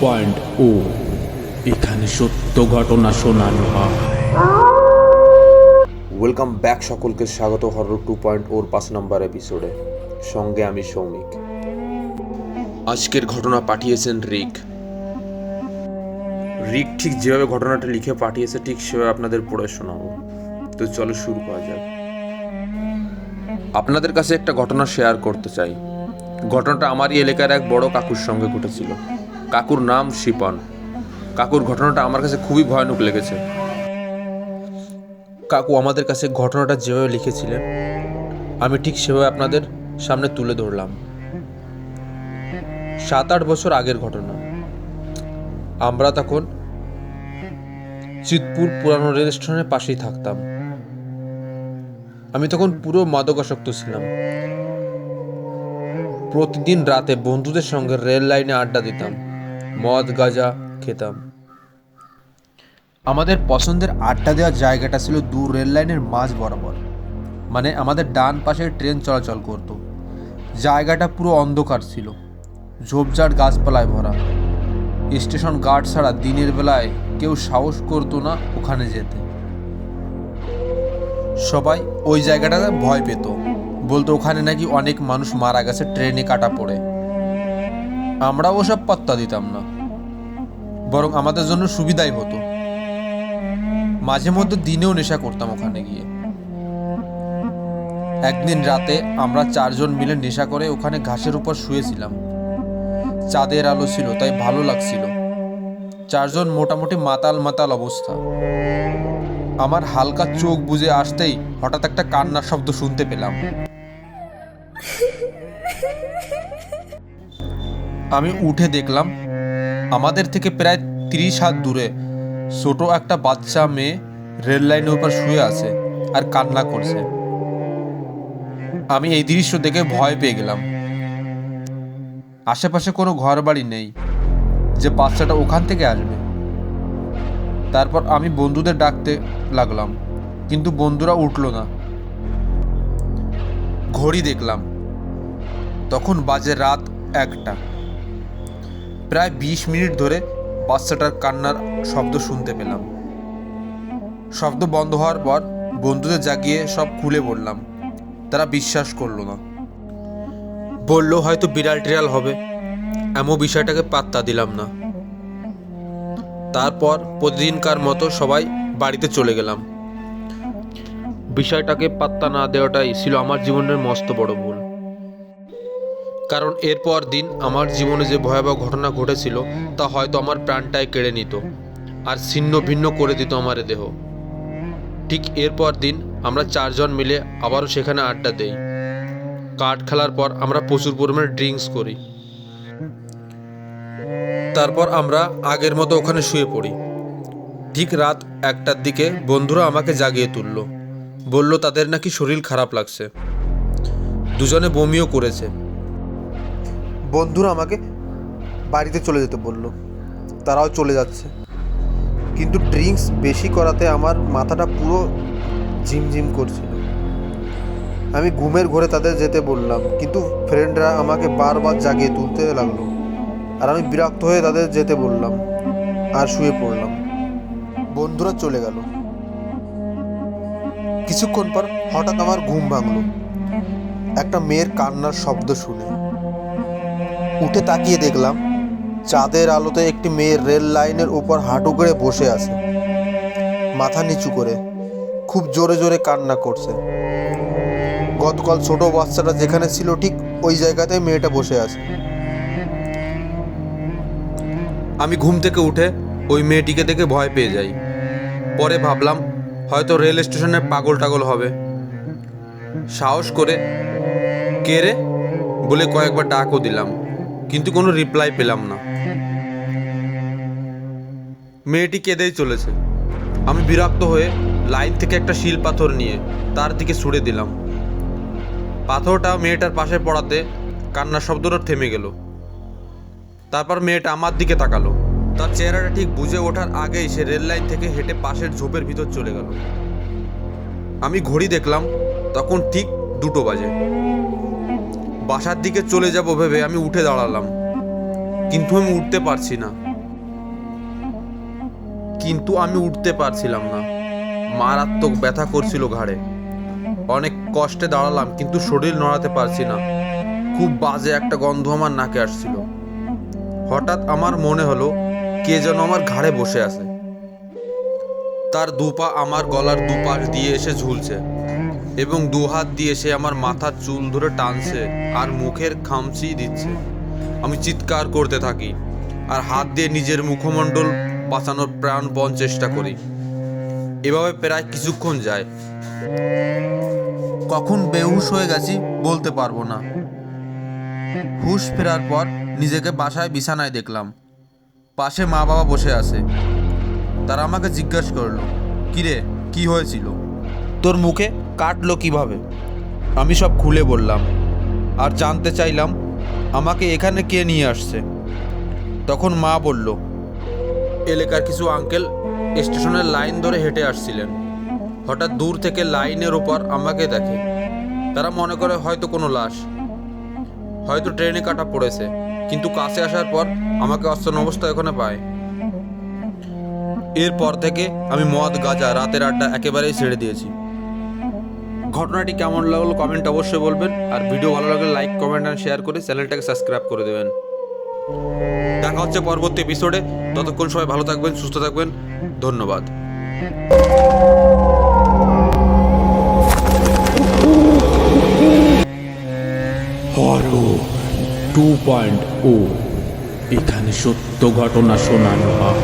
Point ও। এখানে সত্য ঘটনা শোনানো ওয়েলকাম ব্যাক সকলকে, স্বাগত হরর টু পয়েন্ট ওর পাঁচ নম্বর এপিসোডে। সঙ্গে আমি সৌমিক। আজকের ঘটনা পাঠিয়েছেন রিক। রিক ঠিক যেভাবে ঘটনাটা লিখে পাঠিয়েছে, ঠিক সেভাবে আপনাদের পড়ে শোনাবো। তো চলো শুরু করা যাক। আপনাদের কাছে একটা ঘটনা শেয়ার করতে চাই। ঘটনাটা আমারই এলাকার এক বড় কাকুর সঙ্গে ঘটেছিল। কাকুর নাম শিপন। কাকুর ঘটনাটা আমার কাছে খুবই ভয়ানক লেগেছে। কাকু আমাদের কাছে ঘটনাটা যেভাবে লিখেছিলেন, আমি ঠিক সেভাবে আপনাদের সামনে তুলে ধরলাম। সাত আট বছর আগের ঘটনা। আমরা তখন চিতপুর পুরানো রেল স্টেশনের পাশেই থাকতাম। আমি তখন পুরো মাদকাসক্ত ছিলাম। প্রতিদিন রাতে বন্ধুদের সঙ্গে রেল লাইনে আড্ডা দিতাম। মদ গাঁজা খেতাম। আমাদের পছন্দের আড্ডা দেওয়ার জায়গাটা ছিল দূর রেল লাইনের মাঝ বরাবর। মানে আমাদের ডান পাশে ট্রেন চলাচল করত। জায়গাটা পুরো অন্ধকার ছিল। ঝোপঝাড় গাছপালায় ভরা। স্টেশন গার্ড ছাড়া দিনের বেলায় কেউ সাহস করতো না ওখানে যেতে। সবাই ওই জায়গাটাতে ভয় পেত। বলতো ওখানে নাকি অনেক মানুষ মারা গেছে, ট্রেনে কাটা পড়ে। আমরা ওসব পাত্তা দিতাম না। বরং আমাদের জন্য সুবিধাই হতো। মাঝে মধ্যে দিনেও নেশা করতাম ওখানে গিয়ে। একদিন রাতে আমরা চারজন মিলে নেশা করে ওখানে ঘাসের উপর শুয়েছিলাম। চাঁদের আলো ছিল, তাই ভালো লাগছিল। চারজন মোটামুটি মাতাল মাতাল অবস্থা। আমার হালকা চোখ বুজে আসতেই হঠাৎ একটা কান্নার শব্দ শুনতে পেলাম। আমি উঠে দেখলাম, আমাদের থেকে প্রায় তিরিশ হাত দূরে ছোট একটা বাচ্চা মেয়ে রেল লাইনের উপর শুয়ে আছে আর কান্না করছে। আমি এই দৃশ্য দেখে ভয় পেয়ে গেলাম। আশেপাশে কোনো ঘর বাড়ি নেই যে বাচ্চাটা ওখান থেকে আসবে। তারপর আমি বন্ধুদের ডাকতে লাগলাম, কিন্তু বন্ধুরা উঠল না। ঘড়ি দেখলাম, তখন বাজে রাত একটা। প্রায় বিশ মিনিট ধরে বাচ্চাটার কান্নার শব্দ শুনতে পেলাম। শব্দ বন্ধ হওয়ার পর বন্ধুদের জাগিয়ে সব খুলে বললাম। তারা বিশ্বাস করল না। বলল, হয়তো বিড়াল টিড়াল হবে। এমন বিষয়টাকে পাত্তা দিলাম না। তারপর প্রতিদিনকার মতো সবাই বাড়িতে চলে গেলাম। বিষয়টাকে পাত্তা না দেওয়াটাই ছিল আমার জীবনের মস্ত বড় ভুল। কারণ এরপর দিন আমার জীবনে যে ভয়াবহ ঘটনা ঘটেছিল, তা হয়তো আমার প্রাণটাই কেড়ে নিত আর ছিন্ন ভিন্ন করে দিত আমার দেহ। ঠিক এরপর দিন আমরা চারজন মিলে আবারও সেখানে আড্ডা দেই। কার্ড খেলার পর আমরা প্রচুর পরিমাণে ড্রিঙ্কস করি। তারপর আমরা আগের মতো ওখানে শুয়ে পড়ি। ঠিক রাত একটার দিকে বন্ধুরা আমাকে জাগিয়ে তুলল। বলল, তাদের নাকি শরীর খারাপ লাগছে। দুজনে বমিও করেছে। বন্ধুরা আমাকে বাড়িতে চলে যেতে বলল। তারাও চলে যাচ্ছে। কিন্তু ড্রিঙ্কস বেশি করাতে আমার মাথাটা পুরো ঝিমঝিম করছিল। আমি ঘুমের ঘরে তাদের যেতে বললাম, কিন্তু ফ্রেন্ডরা আমাকে বারবার জাগিয়ে তুলতে লাগল। আর আমি বিরক্ত হয়ে তাদের যেতে বললাম আর শুয়ে পড়লাম। বন্ধুরা চলে গেল। কিছুক্ষণ পর হঠাৎ আমার ঘুম ভাঙলো। একটা মেয়ের কান্নার শব্দ শুনে। উঠে তাকিয়ে দেখলাম চাঁদের আলোতে একটি মেয়ে রেল লাইনের উপর হাঁটু করে বসে আছে। মাথা নিচু করে খুব জোরে জোরে কান্না করছে। গতকাল ছোট বাচ্চাটা যেখানে ছিল ঠিক ওই জায়গাতে মেয়েটা বসে আছে। আমি ঘুম থেকে উঠে ওই মেয়েটিকে দেখে ভয় পেয়ে যাই। পরে ভাবলাম, হয়তো রেল স্টেশনে পাগল টাগল হবে। সাহস করে কে রে বলে কয়েকবার ডাকও দিলাম। কিন্তু কোনো রিপ্লাই পেলাম না। মেয়েটি কেঁদেই চলেছে। আমি বিরক্ত হয়ে লাইন থেকে একটা শিল পাথর নিয়ে তার দিকে ছুড়ে দিলাম। পাথরটা মেয়েটার পাশে পড়াতে কান্নার শব্দটা থেমে গেল। তারপর মেয়েটা আমার দিকে তাকালো। তার চেহারাটা ঠিক বুঝে ওঠার আগেই সে রেল লাইন থেকে হেঁটে পাশের ঝোপের ভিতর চলে গেল। আমি ঘড়ি দেখলাম, তখন ঠিক দুটো বাজে। বাসার দিকে চলে যাব ভেবে আমি উঠে দাঁড়ালাম। কিন্তু আমি উঠতে পারছি না। কিন্তু আমি উঠতে পারছিলাম না। মারাত্মক ব্যথা করছিল ঘাড়ে। অনেক কষ্টে দাঁড়ালাম, কিন্তু শরীর নড়াতে পারছি না। খুব বাজে একটা গন্ধ আমার নাকে আসছিল। হঠাৎ আমার মনে হলো, কে যেন আমার ঘাড়ে বসে আছে। তার দুপা আমার গলার দুপাশ দিয়ে এসে ঝুলছে। এবং দু হাত দিয়ে সে আমার মাথার চুল ধরে টানছে আর মুখের খামচি দিচ্ছে। আমি চিৎকার করতে থাকি আর হাত দিয়ে নিজের মুখমণ্ডল বাঁচানোর প্রাণপণ চেষ্টা করি। এভাবে প্রায় কিছুক্ষণ যায়। কখন বেহুশ হয়ে গেছি বলতে পারব না। হুশ ফেরার পর নিজেকে বাসায় বিছানায় দেখলাম। পাশে মা বাবা বসে আছে। তারা আমাকে জিজ্ঞাসা করল, কিরে, কি হয়েছিল? তোর মুখে কাটলো কীভাবে? আমি সব খুলে বললাম আর জানতে চাইলাম আমাকে এখানে কে নিয়ে আসছে। তখন মা বলল, এলাকার কিছু আঙ্কেল স্টেশনের লাইন ধরে হেঁটে আসছিলেন। হঠাৎ দূর থেকে লাইনের ওপর আমাকে দেখে। তারা মনে করে হয়তো কোনো লাশ। হয়তো ট্রেনে কাটা পড়েছে, কিন্তু কাছে আসার পর আমাকে অস্ত্র অবস্থা ওখানে পায়। এরপর থেকে আমি মদ, গাঁজা, রাতের আড্ডা একেবারেই ছেড়ে দিয়েছি। ঘটনাটি কেমন লাগল কমেন্ট অবশ্যই বলবেন। আর ভিডিও ভালো লাগলে লাইক কমেন্ট আর শেয়ার করে চ্যানেলটাকে সাবস্ক্রাইব করে দেবেন। দেখা হচ্ছে পরবর্তী এপিসোডে ততক্ষণ সবাই ভালো থাকবেন, সুস্থ থাকবেন। ধন্যবাদ। টু পয়েন্ট ও এখানে সত্য ঘটনা শোনানো হয়।